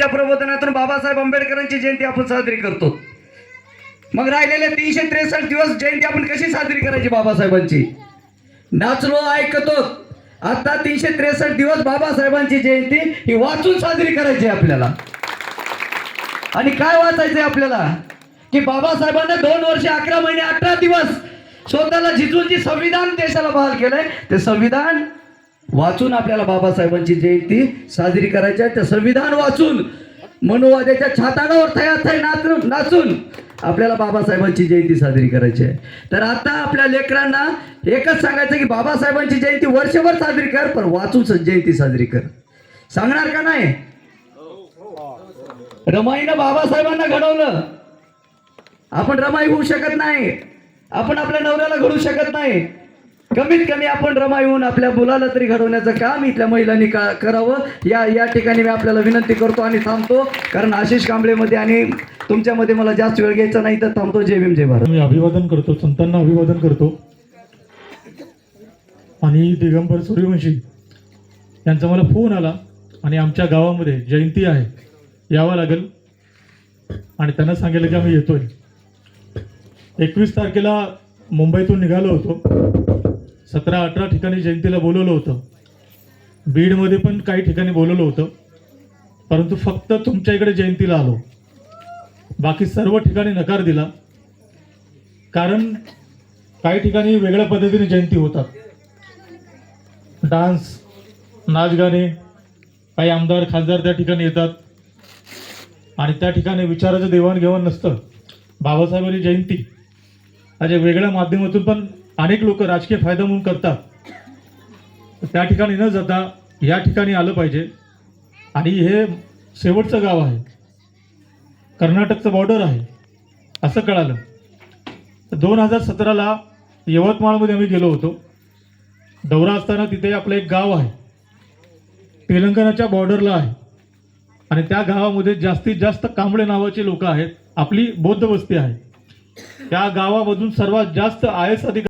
साहेबांच्या प्रबोधनातून बाबासाहेब आंबेडकरांची जयंती आपण साजरी करतो. मग राहिलेले तीनशे त्रेसष्ट दिवस जयंती आपण कशी साजरी करायची बाबासाहेबांची? नाचलो ऐकतो. आता तीनशे त्रेसष्ट दिवस बाबासाहेबांची जयंती ही वाचून साजरी करायची आपल्याला. आणि काय वाचायचंय आपल्याला? की बाबासाहेबांना दोन वर्ष अकरा महिने अठरा दिवस स्वतःला जिजून जी संविधान देशाला बहाल केलंय. ते संविधान वाचून आपल्याला बाबासाहेबांची जयंती साजरी करायची आहे. तर संविधान वाचून मनोवाद्याच्या छाताडावर थया थय नाचून नाचून आपल्याला बाबासाहेबांची जयंती साजरी करायची आहे. तर आता आपल्या लेकरांना एकच सांगायचं की बाबासाहेबांची जयंती वर्षभर साजरी कर पण वाचून जयंती साजरी कर. सांगणार का नाही? रमाईनं बाबासाहेबांना घडवलं. आपण रमाई होऊ शकत नाही. आपण आपल्या नवऱ्याला घडू शकत नाही. कमीत कमी आपण रमा येऊन आपल्या मुलाला तरी घडवण्याचं काम इथल्या महिलांनी का करावं? या या ठिकाणी मी आपल्याला विनंती करतो आणि थांबतो. कारण आशिष कांबळेमध्ये आणि तुमच्यामध्ये मला जास्त वेळ घ्यायचा नाही तर थांबतो. जय भीम जय भारत. मी अभिवादन करतो संतांना अभिवादन करतो. आणि दिगंबर सूर्यवंशी यांचा मला फोन आला आणि आमच्या गावामध्ये जयंती आहे. यावं लागेल. आणि त्यांना सांगितलं की आम्ही येतोय. एकवीस तारखेला मुंबईतून निघालो होतो. सतरा अठरा ठिकाणी जयंतीला बोलवलं होतं. बीडमध्ये पण काही ठिकाणी बोलवलं होतं. परंतु फक्त तुमच्या इकडे जयंतीला आलो. बाकी सर्व ठिकाणी नकार दिला. कारण काही ठिकाणी वेगळ्या पद्धतीने जयंती होतात. डान्स नाचगाणे काही आमदार खासदार त्या ठिकाणी येतात. आणि त्या ठिकाणी विचाराचं देवाणघेवाण नसतं. बाबासाहेबांची जयंती आज वेगळ्या माध्यमातून पण अनेक लोक राजकीय फायदा म्हणून करतात. त्या ठिकाणी न जाता या ठिकाणी आलं पाहिजे. आणि हे शेवटचं गाव आहे. कर्नाटकचं बॉर्डर आहे. असं कळालं. दोन हजार सतराला यवतमाळमध्ये आम्ही गेलो होतो. दौरा असताना तिथे आपलं एक गाव आहे. तेलंगणाच्या बॉर्डरला आहे. आणि त्या गावामध्ये जास्तीत जास्त कांबळे नावाचे लोक आहेत. आपली बौद्ध वस्ती आहे. त्या गावामधून सर्वात जास्त आय एस अधिकारी